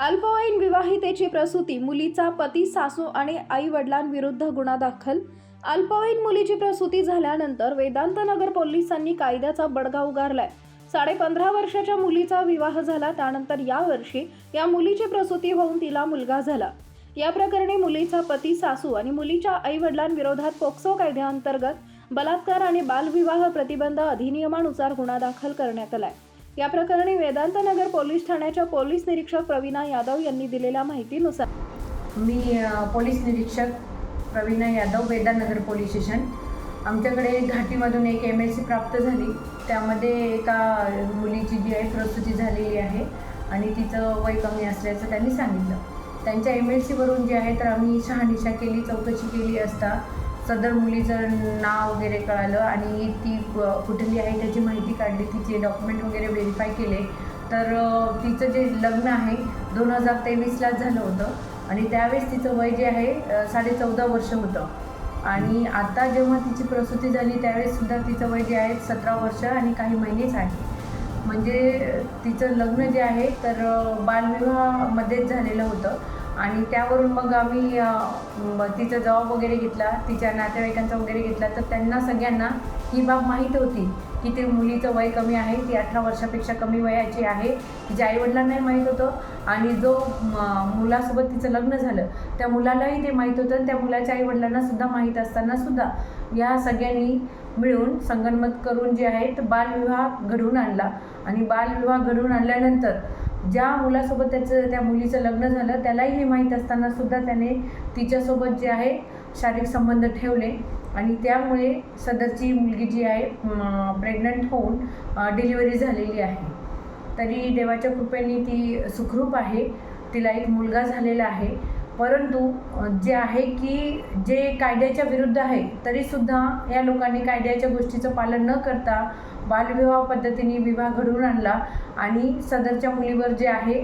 अल्पवयीन विवाहितेची प्रसूती मुलीचा पती सासू आणि आई वडिलांविरुद्ध गुन्हा दाखल. अल्पवयीन मुलीची प्रसूती झाल्यानंतर वेदांत नगर पोलिसांनी कायद्याचा बडगा उगारलाय. साडे पंधरा वर्षाच्या मुलीचा विवाह झाला त्यानंतर यावर्षी या मुलीची प्रसूती होऊन तिला मुलगा झाला. या प्रकरणी मुलीचा पती सासू आणि मुलीच्या आई वडिलांविरोधात पोक्सो कायद्याअंतर्गत बलात्कार आणि बालविवाह प्रतिबंध अधिनियमानुसार गुन्हा दाखल करण्यात आलाय. या प्रकरणी वेदांत नगर पोलीस ठाण्याच्या पोलीस निरीक्षक प्रवीणा यादव यांनी दिलेल्या माहितीनुसार मी पोलीस निरीक्षक प्रवीणा यादव वेदानगर पोलीस स्टेशन. आमच्याकडे घाटीमधून एक एम एस सी प्राप्त झाली. त्यामध्ये एका मुलीची जी आहे प्रसूती झालेली आहे आणि तिचं वय कमी असल्याचं त्यांनी सांगितलं. त्यांच्या एम एल सीवरून जे आहे तर आम्ही शहानिशा केली चौकशी केली असता सदर मुलीचं नाव वगैरे कळालं आणि ती कुठली आहे त्याची माहिती काढली तिचे डॉक्युमेंट वगैरे व्हेरीफाय केले. तर तिचं जे लग्न आहे दोन हजार तेवीसलाच झालं होतं. आणि त्यावेळेस तिचं वय जे आहे साडे चौदा वर्ष होतं. आणि आता जेव्हा तिची प्रसूती झाली त्यावेळेससुद्धा तिचं वय जे आहे सतरा वर्ष आणि काही महिनेच आहे. म्हणजे तिचं लग्न जे आहे तर बालविवाहामध्येच झालेलं होतं. आणि त्यावरून मग आम्ही तिचा जॉब वगैरे घेतला तिच्या नातेवाईकांचा वगैरे घेतला. तर त्यांना सगळ्यांना ही बाब माहीत होती की ते मुलीचं वय कमी आहे ती अठरा वर्षापेक्षा कमी वयाची आहे तिच्या आईवडिलांनाही माहीत होतं. आणि जो मुलासोबत तिचं लग्न झालं त्या मुलालाही ते माहीत होतं आणि त्या मुलाच्या आईवडिलांनासुद्धा माहीत असतानासुद्धा या सगळ्यांनी मिळून संगनमत करून जे आहे तर बालविवाह घडवून आणला. आणि बालविवाह घडवून आणल्यानंतर ज्या मुलासोबत त्याचं त्या मुलीचं लग्न झालं त्यालाही हे माहीत असताना सुद्धा त्याने तिच्यासोबत जे आहे शारीरिक संबंध ठेवले. आणि त्यामुळे सदरची मुलगी जी आहे प्रेग्नंट होऊन डिलिव्हरी झालेली आहे. तरी देवाच्या कृपेने ती सुखरूप आहे. तिला एक मुलगा झालेला आहे. परंतु जे आहे की जे कायद्याच्या विरुद्ध आहे तरीसुद्धा या लोकांनी कायद्याच्या गोष्टीचं पालन न करता बालविवाह पद्धतीने विवाह घडवून आणला. आणि सदरच्या मुलीवर जे आहे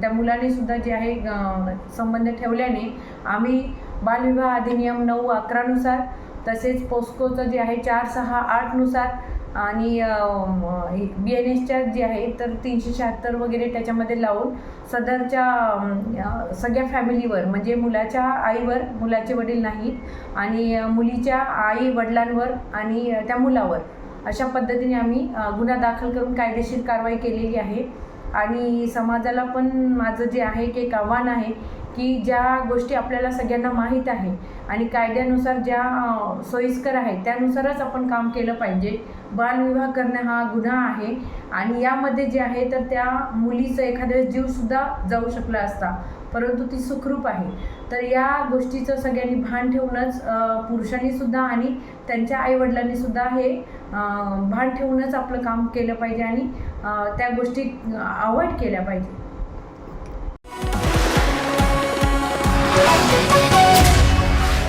त्या मुलाने सुद्धा जे आहे संबंध ठेवल्याने आम्ही बालविवाह अधिनियम नऊ अकरानुसार तसेच पोस्कोचं जे आहे चार सहा आठनुसार आणि बी एन एसच्या जे आहे तर तीनशे शहात्तर वगैरे त्याच्यामध्ये लावून सदरच्या सगळ्या फॅमिलीवर म्हणजे मुलाच्या आईवर मुलाचे वडील नाहीत आणि मुलीच्या आई वडिलांवर आणि त्या मुलावर अशा पद्धतीने आम्ही गुन्हा दाखल करून कायदेशीर कारवाई केलेली आहे. आणि समाजाला पण माझं जे आहे की एक आव्हान आहे की ज्या गोष्टी आपल्याला सगळ्यांना माहीत आहे आणि कायद्यानुसार ज्या सोयीस्कर आहे त्यानुसारच आपण काम केलं पाहिजे. बालविवाह करणं हा गुन्हा आहे आणि यामध्ये जे आहे तर त्या मुलीचं एखाद्या जीवसुद्धा जाऊ शकला असता परंतु ती सुखरूप आहे. तर या गोष्टीचं सगळ्यांनी भान ठेवूनच पुरुषांनीसुद्धा आणि त्यांच्या आईवडिलांनीसुद्धा हे भान ठेवूनच आपलं काम केलं पाहिजे आणि त्या गोष्टी अवॉइड केल्या पाहिजे.